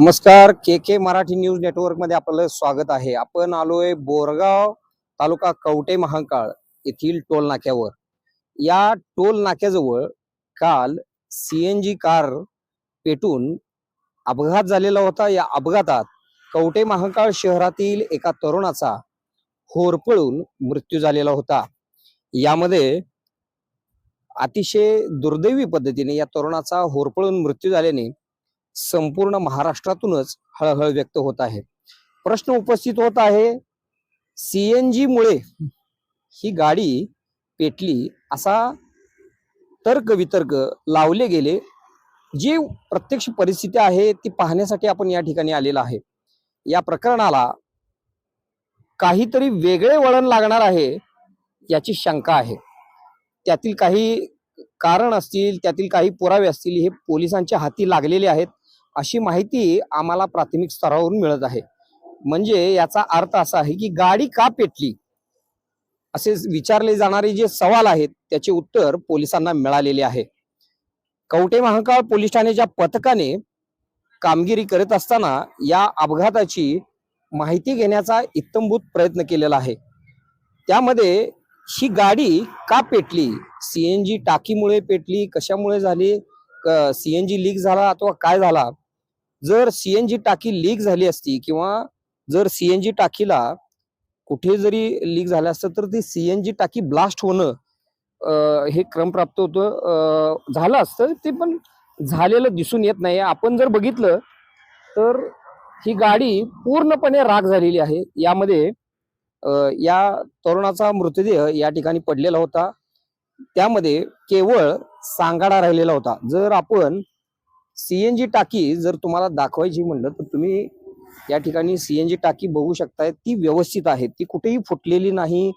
नमस्कार K K Marathi news नेटवर्कमध्ये आपलं स्वागत आहे. आपण आलोय बोरगाव तालुका कवटे महांकाळ येथील टोल नाक्यावर. या टोल नाक्याजवळ काल सीएनजी कार पेटून अपघात झालेला होता. या अपघातात कवटे महांकाळ शहरातील एका तरुणाचा होरपळून मृत्यू झालेला होता. यामध्ये अतिशय दुर्दैवी पद्धतीने या तरुणाचा होरपळून मृत्यू झाल्याने संपूर्ण महाराष्ट्रातूनच हळहळ व्यक्त होत आहे. प्रश्न उपस्थित होत आहे सीएनजी मुळे ही गाडी पेटली असा तर्क वितर्क लावले गेले. जी प्रत्यक्ष परिस्थिती आहे ती पाहण्यासाठी आपण या ठिकाणी आलेला आहे. या प्रकरणाला काहीतरी वेगळे वळण लागणार आहे याची शंका आहे. त्यातील काही कारण असतील त्यातील काही पुरावे असतील हे पोलिसांच्या हाती लागलेले आहेत. अशी माहिती आम्हाला प्राथमिक स्तरावरून मिळत आहे. म्हणजे याचा अर्थ असा आहे की गाडी का पेटली? असे विचारले जाणारे जे सवाल आहेत त्याचे उत्तर पोलिसांना मिळालेले आहे. कवटे महाकाळ पोलीस ठाण्याच्या पथकाने कामगिरी करत असताना या अपघाताची माहिती घेण्याचा इत्तमभूत प्रयत्न केलेला आहे. त्यामध्ये ही गाडी का पेटली? सीएनजी टाकीमुळे पेटली? कशामुळे झाली? सीएनजी लीक झाला अथवा काय झाला? जर सीएनजी टाकी लीक झाली असती किंवा जर सीएनजी टाकीला कुठे जरी लीक झालं असतं तर ती सीएनजी टाकी ब्लास्ट होणं हे क्रम प्राप्त होतं. झालं असतं ते पण झालेलं दिसून येत नाही. आपण जर बघितलं तर ही गाडी पूर्णपणे राग झालेली आहे. यामध्ये या तरुणाचा मृतदेह या ठिकाणी पडलेला होता. त्यामध्ये केवळ सांगाडा राहिलेला होता. जर आपण सीएनजी टाकी जर तुम्हाला दाखवायची म्हणलं तर तुम्ही या ठिकाणी सीएनजी टाकी बघू शकताय. ती व्यवस्थित आहे. ती कुठेही फुटलेली नाही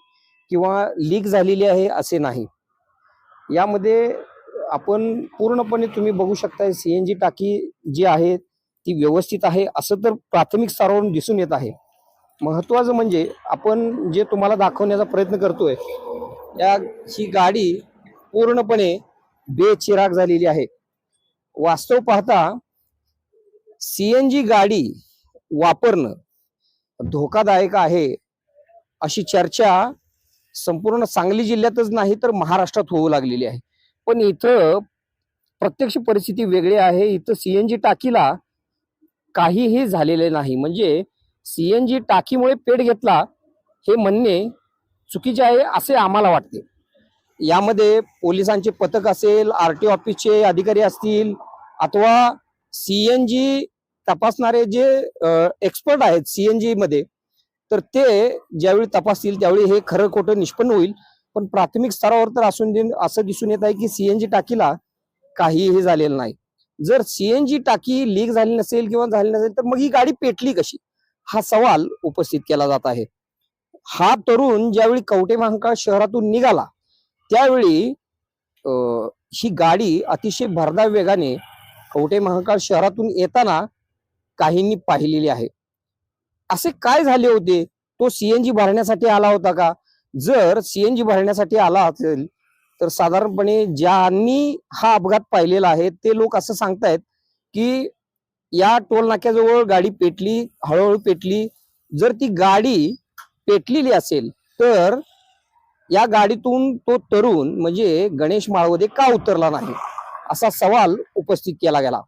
किंवा लीक झालेली आहे असे नाही. यामध्ये आपण पूर्णपणे तुम्ही बघू शकताय सीएनजी टाकी जी आहे ती व्यवस्थित आहे. असं तर प्राथमिक स्तरावरून दिसून येत आहे. महत्वाचं म्हणजे आपण जे तुम्हाला दाखवण्याचा प्रयत्न करतोय या ही गाडी पूर्णपणे बेचिराग झालेली आहे. वास्तव पाहता सीएनजी गाडी वापरणं धोकादायक आहे अशी चर्चा संपूर्ण सांगली जिल्ह्यातच नाही तर महाराष्ट्रात होऊ लागलेली आहे. पण इथं प्रत्यक्ष परिस्थिती वेगळी आहे. इथं सीएनजी टाकीला काहीही झालेले नाही. म्हणजे सीएनजी टाकीमुळे पेट घेतला हे म्हणणे चुकीचे आहे असे आम्हाला वाटते. यामध्ये पोलिसांचे पथक असेल आर टी ऑफिसचे अधिकारी असतील अथवा सीएनजी तपासणारे जे एक्सपर्ट आहेत सीएनजी मध्ये तर ते ज्यावेळी तपासतील त्यावेळी हे खरं खोटं निष्पन्न होईल. पण प्राथमिक स्तरावर तर असून असं दिसून येत आहे की सीएनजी टाकीला काहीही झालेलं नाही. जर सीएनजी टाकी लीक झाली नसेल किंवा झाली नसेल तर मग ही गाडी पेटली कशी? हा सवाल उपस्थित केला जात आहे. हा तरुण ज्यावेळी कवटे महांकाळ शहरातून निघाला त्यावेळी ही गाडी अतिशय भरधाव वेगाने कवटे महाकाळ शहरातून येताना काहींनी पाहिलेली आहे. असे काय झाले होते? तो सीएनजी भरण्यासाठी आला होता का? जर सीएनजी भरण्यासाठी आला असेल तर साधारणपणे ज्यांनी हा अपघात पाहिलेला आहे ते लोक असं सांगतायत की या टोल नाक्याजवळ गाडी पेटली हळूहळू पेटली. जर ती गाडी पेटलेली असेल तर या गाडीतून तो तरुण म्हणजे गणेश माळवदे का उतरला नाही? असा सवाल उपस्थित केला गेला.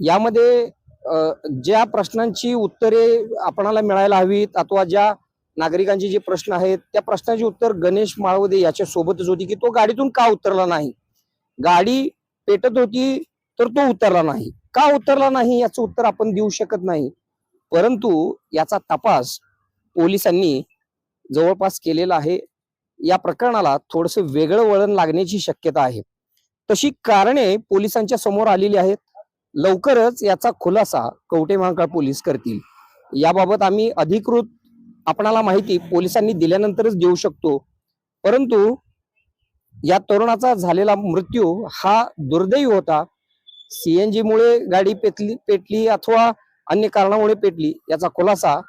यामध्ये ज्या प्रश्नांची उत्तरे आपणाला मिळायला हवीत अथवा ज्या नागरिकांचे जे प्रश्न आहेत त्या प्रश्नाचे उत्तर गणेश माळवदे याच्या सोबतच होती की तो गाडीतून का उतरला नाही? गाडी पेटत होती तर तो उतरला नाही. का उतरला नाही याचं उत्तर आपण देऊ शकत नाही. परंतु याचा तपास पोलिसांनी जवळपास केलेला आहे. या प्रकरणाला थोडस वेगळं वळण लागण्याची शक्यता आहे. तशी कारणे पोलिसांच्या समोर आलेली आहेत. लवकरच याचा खुलासा कवटे महाकाळ पोलीस करतील. याबाबत आम्ही अधिकृत आपणाला माहिती पोलिसांनी दिल्यानंतरच देऊ शकतो. परंतु या तरुणाचा झालेला मृत्यू हा दुर्दैवी होता. सीएनजी मुळे गाडी पेटली पेटली अथवा अन्य कारणामुळे पेटली याचा खुलासा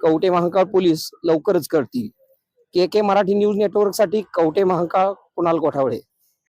कवटे महाकाळ पोलीस लवकरच करतील. के के मराठी न्यूज नेटवर्कसाठी कवटे महाकाळ कुणाल कोठावळे.